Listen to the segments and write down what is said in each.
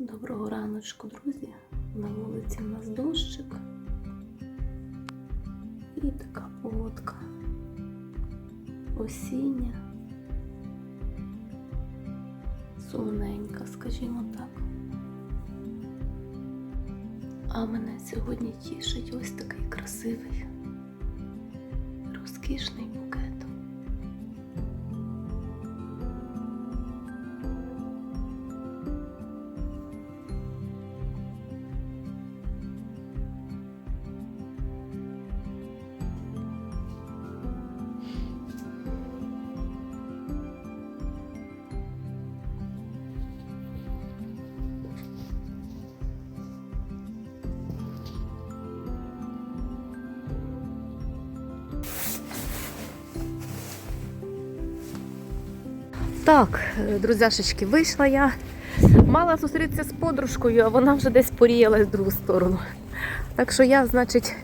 Доброго раночку, друзі. На вулиці в нас дощик. І така погодка. Осіння. Сумненька, скажімо так. А мене сьогодні тішить ось такий красивий, розкішний Так, друзяшечки, вийшла я. Мала зустрітися з подружкою, а вона вже десь поріялась в другу сторону. Так що я, значить,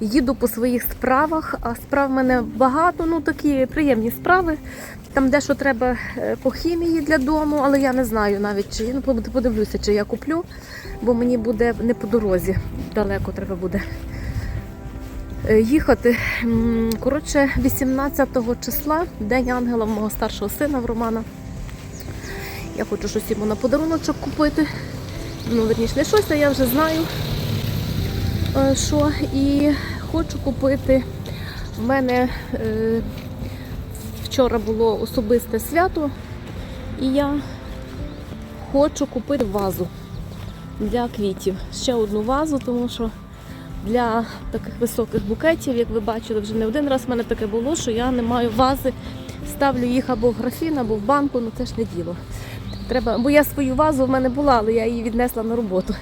їду по своїх справах, а справ в мене багато, ну такі приємні справи. Там дещо треба е, по хімії для дому, але я не знаю навіть, чи ну, подивлюся, чи я куплю, бо мені буде не по дорозі, далеко треба буде їхати. Коротше, 18 числа, День ангела мого старшого сина в Романа. Я хочу щось йому на подаруночок купити. Ну, верніше, не щось, а я вже знаю, е, що. І хочу купити. В мене е, вчора було особисте свято, і я хочу купити вазу для квітів. Ще одну вазу, тому що для таких високих букетів, як ви бачили, вже не один раз в мене таке було, що я не маю вази, ставлю їх або в графін, або в банку, ну це ж не діло. Треба, бо я свою вазу в мене була, але я її віднесла на роботу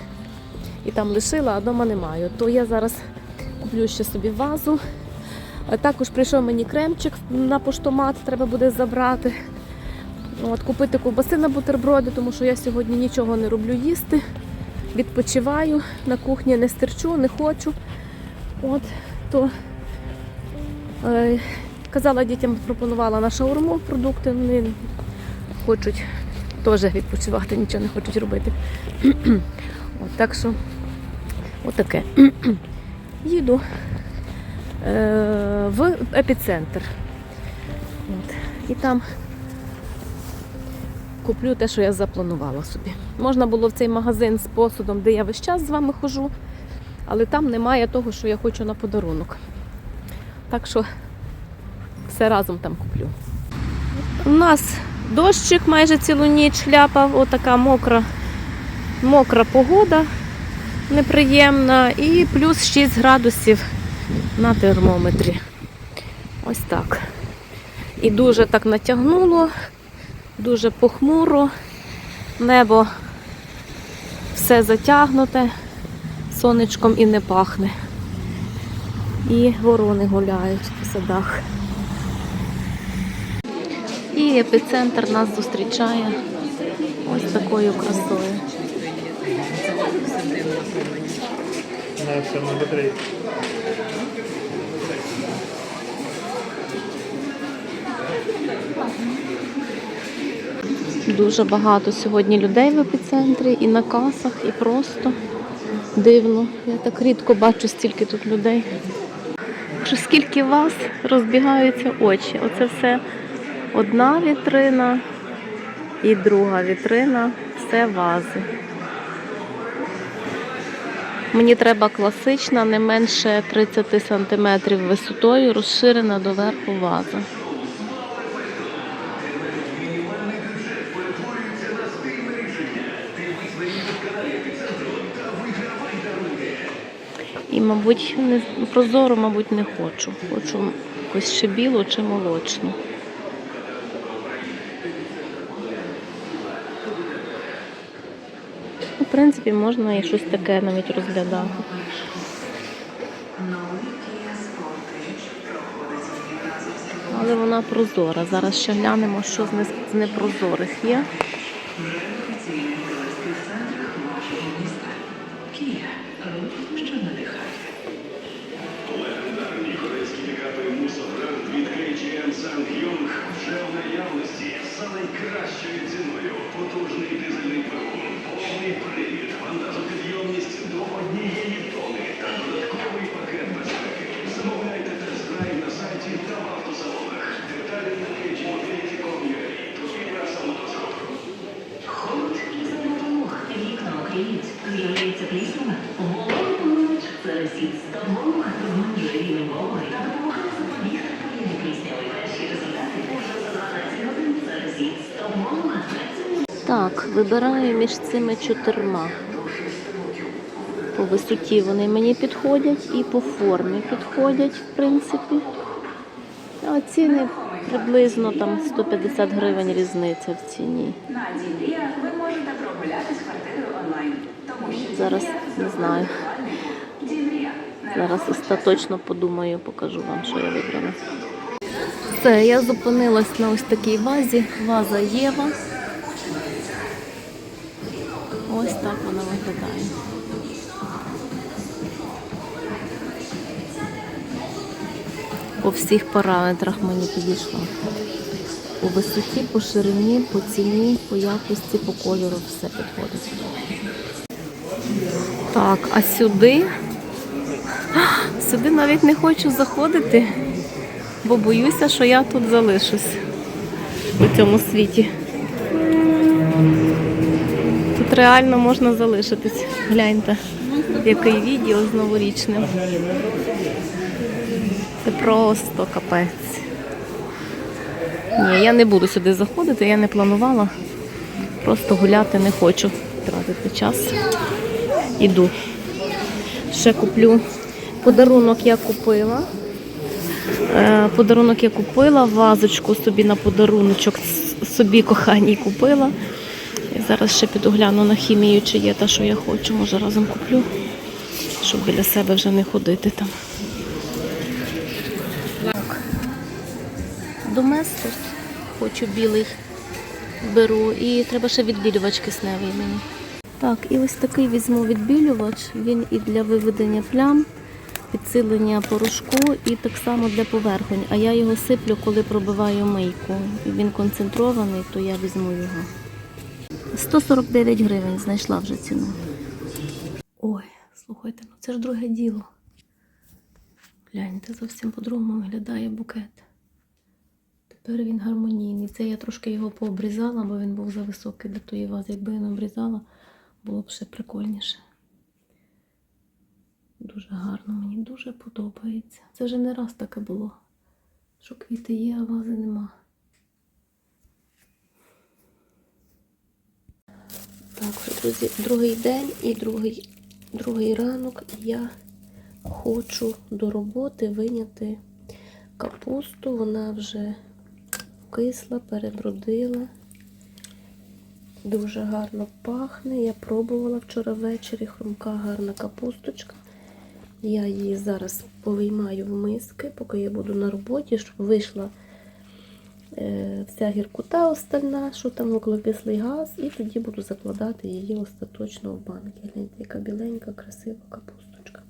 і там лишила, а вдома не маю. То я зараз куплю ще собі вазу. Також прийшов мені кремчик на поштомат, треба буде забрати. От, купити ковбаси на бутерброди, тому що я сьогодні нічого не роблю їсти. Відпочиваю на кухні, не стерчу, не хочу. От, то е, казала дітям, пропонувала на шаурму продукти, вони хочуть теж відпочивати, нічого не хочуть робити. От, так що, отаке. Їду е, в епіцентр. От. І там куплю те, що я запланувала собі. Можна було в цей магазин з посудом, де я весь час з вами хожу, але там немає того, що я хочу на подарунок. Так що все разом там куплю. У нас дощик майже цілу ніч шляпав, отака мокра, мокра погода неприємна і плюс 6 градусів на термометрі. Ось так. І дуже так натягнуло, дуже похмуро, небо все затягнуте, сонечком і не пахне. І ворони гуляють по садах. І епіцентр нас зустрічає ось такою красою. Дуже багато сьогодні людей в епіцентрі і на касах, і просто дивно. Я так рідко бачу стільки тут людей. Скільки вас розбігаються очі. Оце все одна вітрина і друга вітрина, все вази. Мені треба класична, не менше 30 см висотою, розширена доверху ваза. Мабуть, не прозору, мабуть, не хочу. Хочу якусь ще білу чи молочну. Ну, В принципі, можна і щось таке навіть розглядати. Але вона прозора. Зараз ще глянемо, що з непрозорих є. Вибираю між цими чотирма. По висоті вони мені підходять і по формі підходять, в принципі. А ціни приблизно там 150 гривень різниця в ціні. Зараз не знаю. Зараз остаточно подумаю, покажу вам, що я вибрала. Все, я зупинилась на ось такій вазі. Ваза Єва. Ось так вона виглядає. По всіх параметрах мені підійшло. По висоті, по ширині, по ціні, по якості, по кольору все підходить. Так, а сюди Сюди навіть не хочу заходити, бо боюся, що я тут залишусь у цьому світі. Реально можна залишитись. Гляньте, який відео з новорічним. Це просто капець. Ні, я не буду сюди заходити, я не планувала. Просто гуляти не хочу тратити час. Іду. Ще куплю Подарунок я купила. Е, Подарунок я купила, вазочку собі на подаруночок собі коханій купила. І зараз ще піду гляну на хімію, чи є та, що я хочу. Може разом куплю, щоб біля себе вже не ходити там. Доместос хочу білий беру. І треба ще відбілювач кисневий мені. Так, і ось такий візьму відбілювач. Він і для виведення плям, підсилення порошку, і так само для поверхонь. А я його сиплю, коли пробиваю мийку. І він концентрований, то я візьму його. 149 гривень знайшла вже ціну. Ой, слухайте, ну це ж друге діло. Гляньте, зовсім по-другому виглядає букет. Тепер він гармонійний. Це я трошки його пообрізала, бо він був за високий для тої вази. Якби я не обрізала, було б ще прикольніше. Дуже гарно, мені дуже подобається. Це вже не раз таке було, що квіти є, а вази нема. Так, друзі, другий день і другий, другий ранок. Я хочу до роботи виняти капусту. Вона вже кисла, перебродила. Дуже гарно пахне. Я пробувала вчора ввечері. Хрумка гарна капусточка. Я її зараз повиймаю в миски, поки я буду на роботі, щоб вийшла вся гіркота остальна, що там вуглекислий газ, і тоді буду закладати її остаточно в банки. Гляньте, яка біленька, красива капусточка.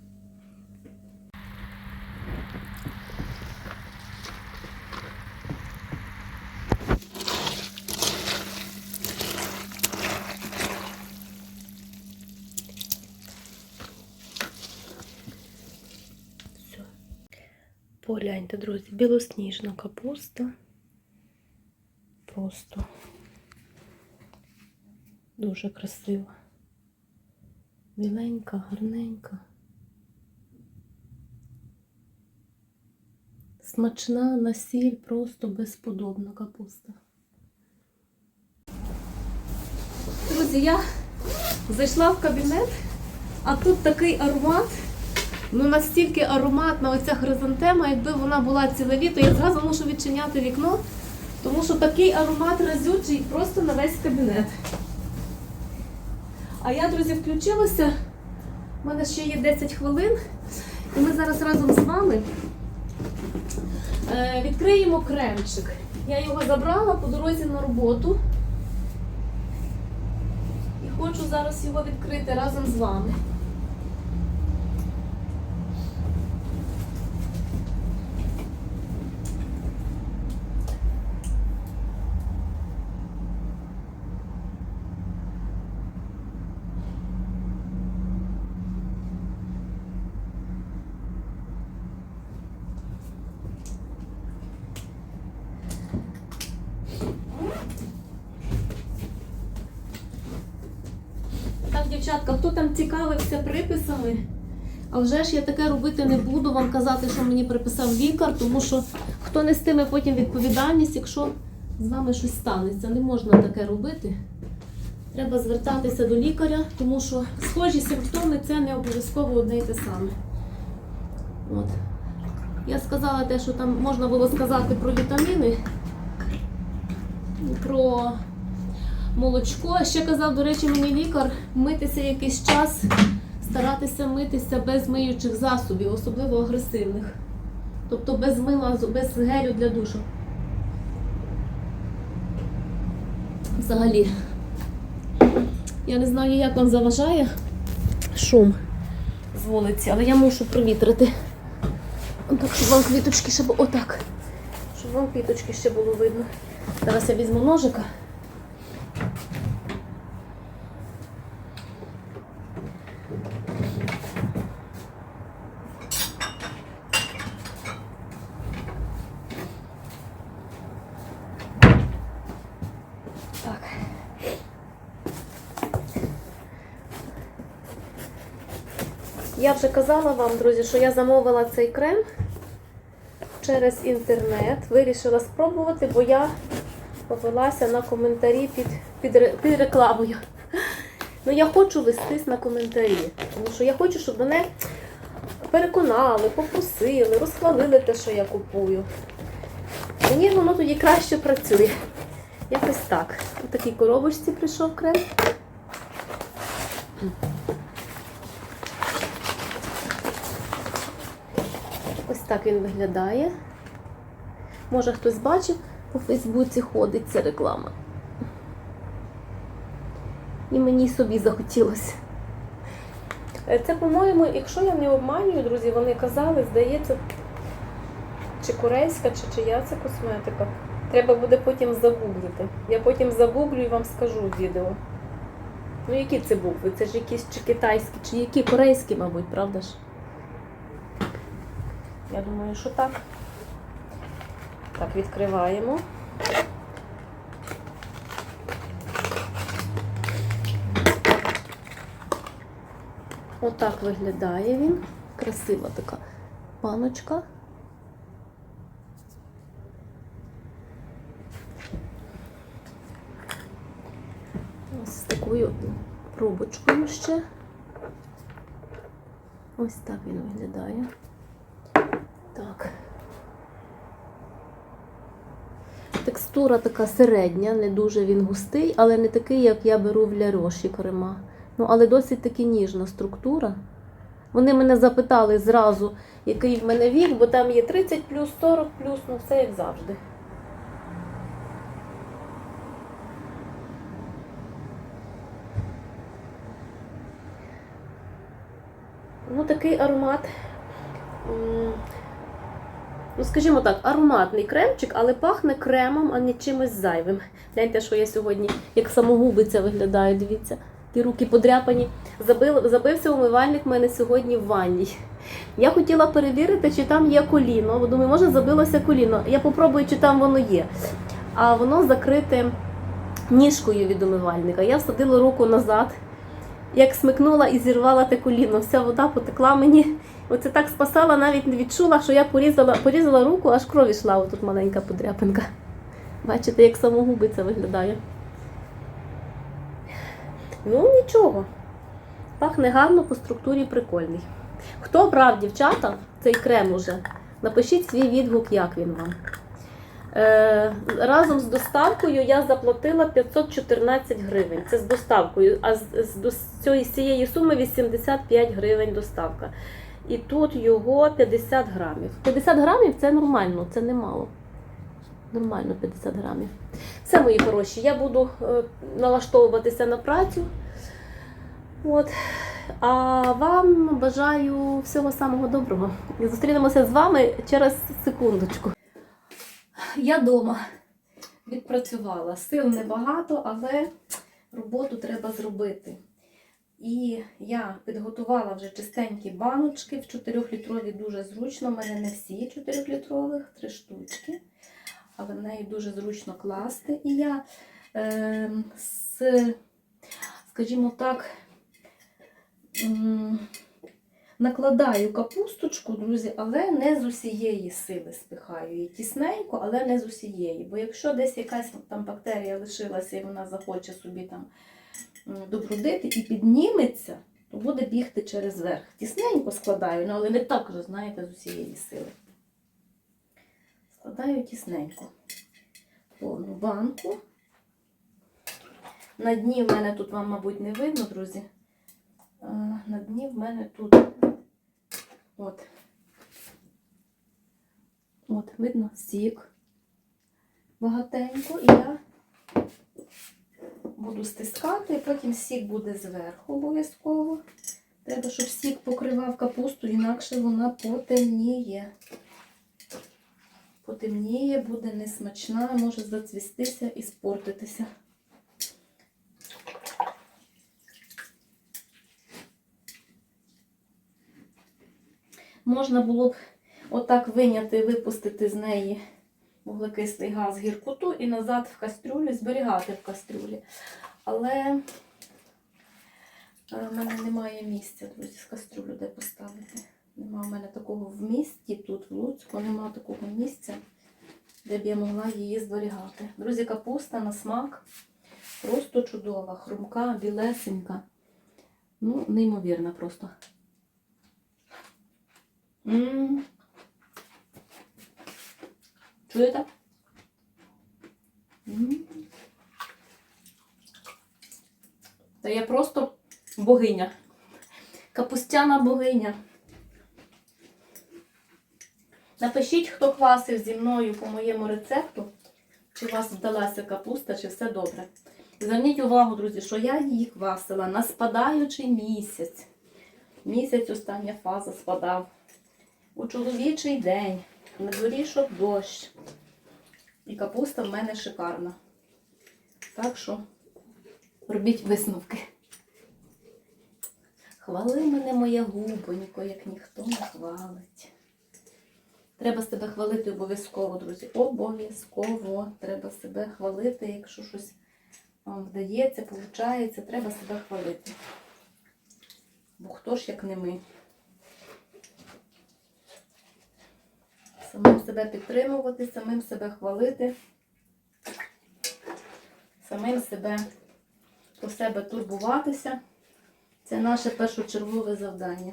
Погляньте, друзі, білосніжна капуста. Просто дуже красива. Біленька, гарненька. Смачна на сіль, просто безподобна капуста. Друзі, я зайшла в кабінет, а тут такий аромат. Ну настільки ароматна оця хризантема, якби вона була ціле літо, я зразу мушу відчиняти вікно, тому що такий аромат разючий просто на весь кабінет. А я, друзі, включилася. У мене ще є 10 хвилин, і ми зараз разом з вами е, відкриємо кремчик. Я його забрала по дорозі на роботу. І хочу зараз його відкрити разом з вами. Так, дівчатка, хто там цікавився приписами, а вже ж я таке робити не буду вам казати, що мені приписав лікар, тому що хто нестиме потім відповідальність, якщо з вами щось станеться. Не можна таке робити. Треба звертатися до лікаря, тому що схожі симптоми це не обов'язково одне й те саме. От. Я сказала те, що там можна було сказати про вітаміни, про молочко. Ще казав, до речі, мені лікар митися якийсь час, старатися митися без миючих засобів, особливо агресивних. Тобто без мила, без гелю для душу. Взагалі. Я не знаю, як вам заважає шум з вулиці, але я мушу провітрити. Так, щоб вам квіточки ще було. Отак. Щоб вам квіточки ще було видно. Зараз я візьму ножика. Я вже казала вам, друзі, що я замовила цей крем через інтернет. Вирішила спробувати, бо я повелася на коментарі під, під, під рекламою. Ну, я хочу вестись на коментарі, тому що я хочу, щоб мене переконали, попросили, розхвалили те, що я купую. Мені воно тоді краще працює. Якось так. У такій коробочці прийшов крем. Так він виглядає. Може хтось бачив, по Фейсбуці ходить ця реклама. І мені собі захотілося. Е, Це, по-моєму, якщо я не обманюю, друзі, вони казали, здається, чи корейська, чи чия це косметика. Треба буде потім загуглити. Я потім загуглю і вам скажу відео. Ну, які це букви? Це ж якісь чи китайські, чи які корейські, мабуть, правда ж? Я думаю, що так. Так, відкриваємо. Отак виглядає він. Красива така паночка. Ось з такою пробочкою ще. Ось так він виглядає. Так. Текстура така середня, не дуже він густий, але не такий, як я беру в ляроші крема. Ну, але досить таки ніжна структура. Вони мене запитали зразу, який в мене вік, бо там є 30 плюс, 40 плюс, ну все як завжди. Ну, такий аромат. Ну, скажімо так, ароматний кремчик, але пахне кремом, а не чимось зайвим. Гляньте, що я сьогодні, як самогубиця виглядаю, дивіться. Ті руки подряпані. Забив, забився умивальник в мене сьогодні в ванній. Я хотіла перевірити, чи там є коліно. Бо думаю, може забилося коліно. Я попробую, чи там воно є. А воно закрите ніжкою від умивальника. Я всадила руку назад, як смикнула і зірвала те коліно. Вся вода потекла мені. Оце так спасала, навіть не відчула, що я порізала, порізала руку, аж кров ішла. Отут маленька подряпинка. Бачите, як самогубиця виглядає. Ну, нічого. Пахне гарно, по структурі прикольний. Хто брав, дівчата, цей крем уже, напишіть свій відгук, як він вам. Е, разом з доставкою я заплатила 514 гривень. Це з доставкою, а з, з, з цієї суми 85 гривень доставка. І тут його 50 грамів. 50 грамів це нормально, це немало. Нормально 50 грамів. Все, мої хороші, я буду е, налаштовуватися на працю. От. А вам бажаю всього самого доброго. І зустрінемося з вами через секундочку. Я вдома відпрацювала. Сил небагато, але роботу треба зробити. І я підготувала вже чистенькі баночки в 4-літрові дуже зручно. У мене не всі 4-літрових, три штучки. Але в неї дуже зручно класти. І я, е, з, скажімо так, накладаю капусточку, друзі, але не з усієї сили спихаю її. Тісненько, але не з усієї. Бо якщо десь якась там бактерія лишилася і вона захоче собі там добрудити і підніметься, то буде бігти через верх. Тісненько складаю, ну, але не так вже, знаєте, з усієї сили. Складаю тісненько. Повну банку. На дні в мене тут вам, мабуть, не видно, друзі. На дні в мене тут от. От, видно, сік багатенько. І я буду стискати, потім сік буде зверху обов'язково. Треба, щоб сік покривав капусту, інакше вона потемніє. Потемніє, буде несмачна, може зацвістися і спортитися. Можна було б отак виняти, випустити з неї вуглекислий газ гіркоту і назад в кастрюлю, зберігати в кастрюлі. Але е, в мене немає місця, друзі, з кастрюлю, де поставити. Нема в мене такого в місті, тут в Луцьку, нема такого місця, де б я могла її зберігати. Друзі, капуста на смак просто чудова, хрумка, білесенька. Ну, неймовірна просто. М. Чуєте? М. Та я просто богиня. Капустяна богиня. Напишіть, хто квасив зі мною по моєму рецепту, чи у вас вдалася капуста, чи все добре. Зверніть увагу, друзі, що я її квасила на спадаючий місяць. Місяць остання фаза спадав. У чоловічий день. На дворі йшов дощ. І капуста в мене шикарна. Так що робіть висновки. Хвали мене моя губонько, як ніхто не хвалить. Треба себе хвалити обов'язково, друзі. Обов'язково треба себе хвалити, якщо щось вам вдається, виходить, треба себе хвалити. Бо хто ж як не ми? Самим себе підтримувати, самим себе хвалити, самим себе про себе турбуватися. Це наше першочергове завдання.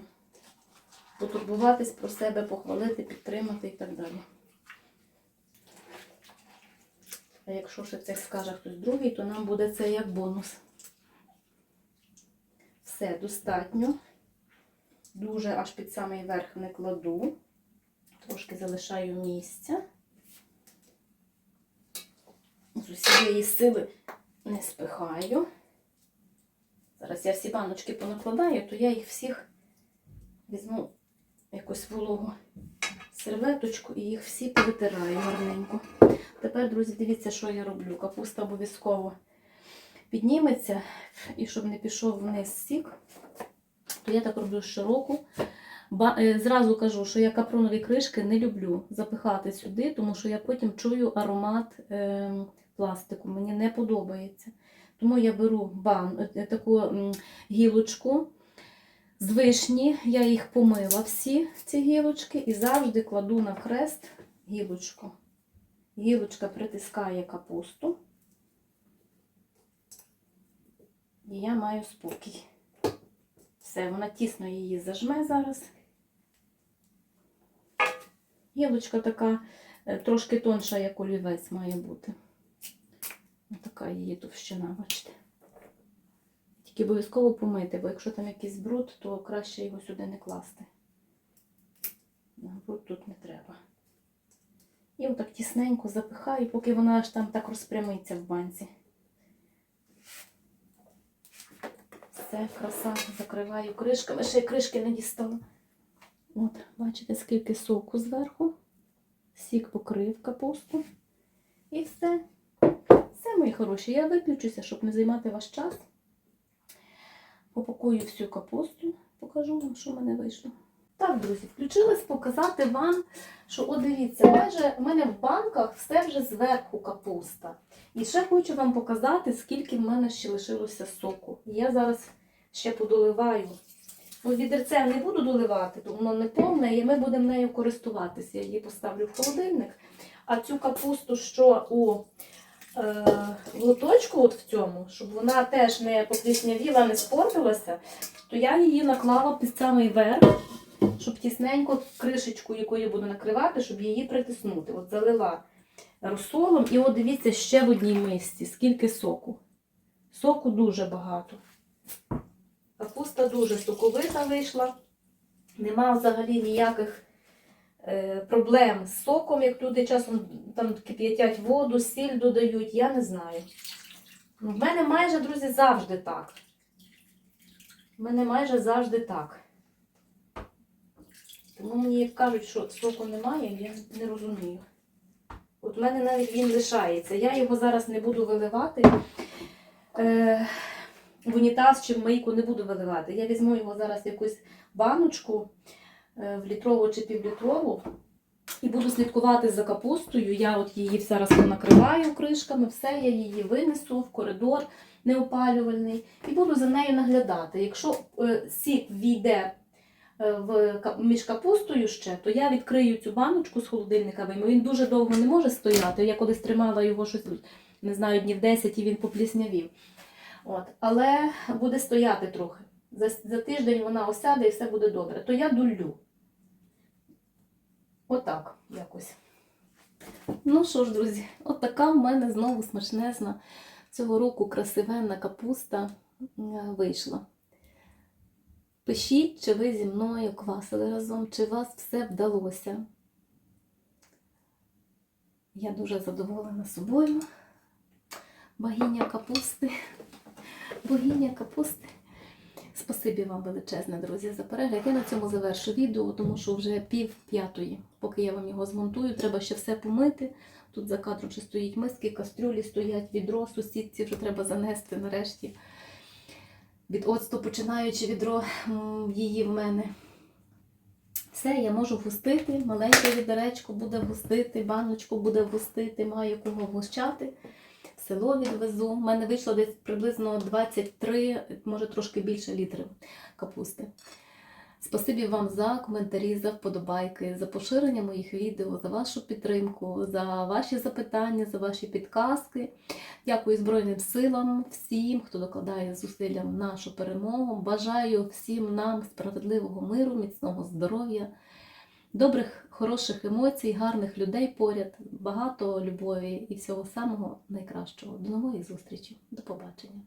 Потурбуватись про себе, похвалити, підтримати і так далі. А якщо ще це скаже хтось другий, то нам буде це як бонус. Все, достатньо. Дуже аж під самий верх не кладу. Трошки залишаю місця. З усієї сили не спихаю. Зараз я всі баночки понакладаю, то я їх всіх візьму якусь вологу серветочку і їх всі повитираю гарненько. Тепер, друзі, дивіться, що я роблю. Капуста обов'язково підніметься, і щоб не пішов вниз сік, то я так роблю широку. Е, Зразу кажу, що я капронові кришки не люблю запихати сюди, тому що я потім чую аромат е, пластику. Мені не подобається. Тому я беру бан, е, таку гілочку з вишні. Я їх помила всі, ці гілочки, і завжди кладу на хрест гілочку. Гілочка притискає капусту. І я маю спокій. Все, вона тісно її зажме зараз. Гілочка така е, трошки тонша, як олівець має бути. Така її товщина, бачите. Тільки обов'язково помити, бо якщо там якийсь бруд, то краще його сюди не класти. Бруд тут не треба. І отак тісненько запихаю, поки вона аж там так розпрямиться в банці. Все, краса, закриваю кришками. Ще й кришки не дістала. От, бачите, скільки соку зверху. Сік покрив капусту. І все. Все, мої хороші. Я виключуся, щоб не займати ваш час. Попакую всю капусту, покажу вам, що в мене вийшло. Так, друзі, включилась показати вам, що, от дивіться, майже в мене в банках все вже зверху капуста. І ще хочу вам показати, скільки в мене ще лишилося соку. Я зараз ще подоливаю У відерце не буду доливати, то воно не повне, і ми будемо нею користуватися. Я її поставлю в холодильник. А цю капусту, що у е, лоточку, от в цьому, щоб вона теж не попліснявіла, не спортилася, то я її наклала під самий верх, щоб тісненько кришечку, якою буду накривати, щоб її притиснути. От залила розсолом, і от дивіться ще в одній мисці, скільки соку. Соку дуже багато. Капуста дуже соковита вийшла. Нема взагалі ніяких е, проблем з соком, як люди часом там кип'ятять воду, сіль додають, я не знаю. Ну, В мене майже, друзі, завжди так. В мене майже завжди так. Тому мені як кажуть, що соку немає, я не розумію. От в мене навіть він лишається. Я його зараз не буду виливати. Е, в унітаз чи в мийку не буду виливати. Я візьму його зараз в якусь баночку е, в літрову чи півлітрову і буду слідкувати за капустою. Я от її зараз накриваю кришками, все, я її винесу в коридор неопалювальний і буду за нею наглядати. Якщо е, сік війде е, в між капустою ще, то я відкрию цю баночку з холодильника, вийму. Він дуже довго не може стояти. Я колись тримала його щось, не знаю, днів 10 і він попліснявів. От. Але буде стояти трохи. За, за тиждень вона осяде і все буде добре. То я дулю. Отак якось. Ну що ж, друзі, от така в мене знову смачнезна цього року красивенна капуста е, вийшла. Пишіть, чи ви зі мною квасили разом, чи у вас все вдалося. Я дуже задоволена собою. Богиня капусти. Богиня капусти. Спасибі вам величезне, друзі, за перегляд. Я на цьому завершу відео, тому що вже пів п'ятої. Поки я вам його змонтую, треба ще все помити. Тут за кадром ще стоїть миски, кастрюлі стоять, відро, сусідці вже треба занести нарешті. Від оцту починаючи відро її в мене. Все, я можу вгустити. Маленьке відеречко буде вгустити, баночку буде вгустити, маю кого вгощати. Село відвезу. У мене вийшло десь приблизно 23, може трошки більше літрів капусти. Спасибі вам за коментарі, за вподобайки, за поширення моїх відео, за вашу підтримку, за ваші запитання, за ваші підказки. Дякую Збройним силам, всім, хто докладає зусилля нашу перемогу. Бажаю всім нам справедливого миру, міцного здоров'я, добрих, хороших емоцій, гарних людей поряд, багато любові і всього самого найкращого. До нової зустрічі. До побачення.